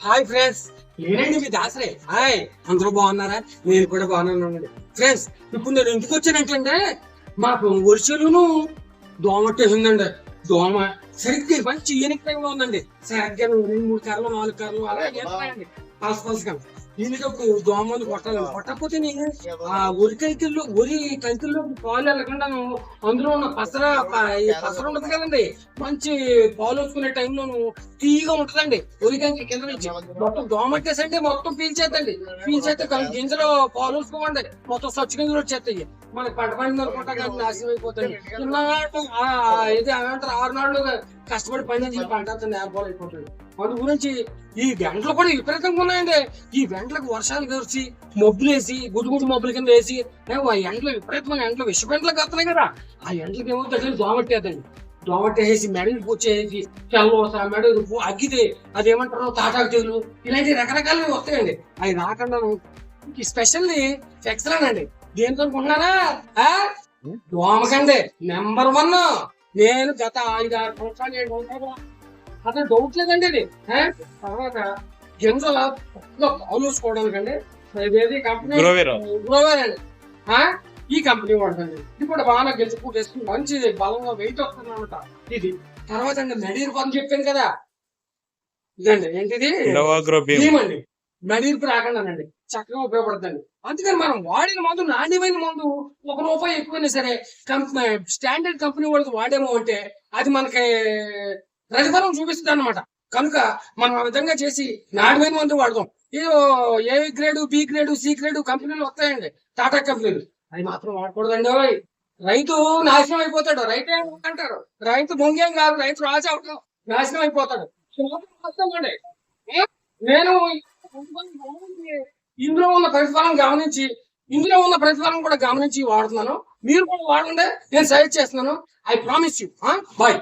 Hi friends. నేనండి. మీ దాసరే. హాయ్. అందరూ బాగున్నారా? నేను కూడా బాగున్నాను ఫ్రెండ్స్ ఇప్పుడు నేను ఎందుకు వచ్చానంటే మాకు వర్షాలును దోమ వచ్చేసిందండి. దోమ సరిగ్గా మంచి ఈయనకి టైంలో ఉందండి. సరిగ్గా రెండు మూడు కర్రలు నాలుగు కర్రలు అలా చేస్తాయండి పలస పలసగా. దీనికి దోమలు కొట్టాలి. కొట్టకపోతే నేను ఆ ఒరి కైకిల్లో ఒరి కైకిల్లో పాలు వెళ్ళకుండా అందులో ఉన్న పసర పసర ఉండదు కదండి. మంచి పాలు వచ్చుకునే టైంలోను తీగా ఉంటదండి. ఒరి కైకి కింద నుంచి. మొత్తం దోమట్టేసంటే మొత్తం పీల్చేద్దండి. పీల్చేస్తే గింజలు పాలు వసుకోమండి. మొత్తం స్వచ్ఛ గింజలు వచ్చేస్తాయి. మనకి పంట పండింది అనుకుంటా కానీ నాశనం అయిపోతుంది. ఇన్నాళ్ళు ఇది ఏమంటారు ఆరు నాళ్ళు కష్టపడి పండించి పంట అంతా నేర్పాలు అయిపోతుంది. అందు గురించి ఈ వెంటలు కూడా విపరీతంగా ఉన్నాయండి. ఈ వెంటలకు వర్షాలు కరిచి మబ్బులు వేసి గుడ్డు మబ్బుల కింద వేసి ఆ ఎండలు విపరీతమైన ఎండలు విష పెంటలకు వస్తున్నాయి కదా. ఆ ఎండలకి ఏమో దోమట్టేదండి దోమట్టేసి మెడలు పూచేసి తెల్లవస మెడలు పూ- అగ్గితే అదేమంటారు తాటాకు తెగులు ఇలాంటి రకరకాలు వస్తాయండి. అవి రాకుండా ఈ స్పెషల్ ఎక్స్ట్రానండి దేనితో అనుకుంటున్నారా? దోమకండి నెంబర్ వన్ నేను గత ఐదు ఆరు సంవత్సరాలు ఏడు సంవత్సరాలు అసలు డౌట్ లేదండి ఇది? తర్వాత గింజల చూసుకోవడానికండి. ఇదేది కంపెనీ గ్రోవేరా. అండి? ఈ కంపెనీ వాడుతుంది ఇది కూడా బాగా గెలుచుకు వేసుకుని మంచిది. బలంగా వెయిట్ వస్తుంది అనమాట ఇది. తర్వాత అండి మెడీర్ పని చెప్పాను కదా. ఇదండి ఏంటిది? భీమ్ భీమండి మెడీర్పు రాకుండానండి చక్కగా ఉపయోగపడుతుంది. అందుకని మనం వాడిన మందు నాణ్యమైన మందు ఒక రూపాయి ఎక్కువైనా సరే కంపెనీ స్టాండర్డ్ కంపెనీ వాళ్ళకి వాడేమో అంటే అది మనకి ప్రతిఫలం చూపిస్తుంది అనమాట కనుక మనం ఆ విధంగా చేసి నాణ్యమైన మందు వాడదాం. ఏదో A grade B grade C grade కంపెనీలు వస్తాయండి. టాటా కంపెనీలు. అది మాత్రం వాడకూడదండి రైతు నాశనం అయిపోతాడు. రైతే అంటారు? రైతు బొంగేం కాదు. రైతు రాజు అవటం నాశనం అయిపోతాడు. నేను ఇందులో ఉన్న ప్రతిఫలం గమనించి ఇందులో ఉన్న ప్రతిఫలం కూడా గమనించి వాడుతున్నాను. మీరు కూడా వాడండి నేను సజెస్ట్ చేస్తున్నాను. I promise you bye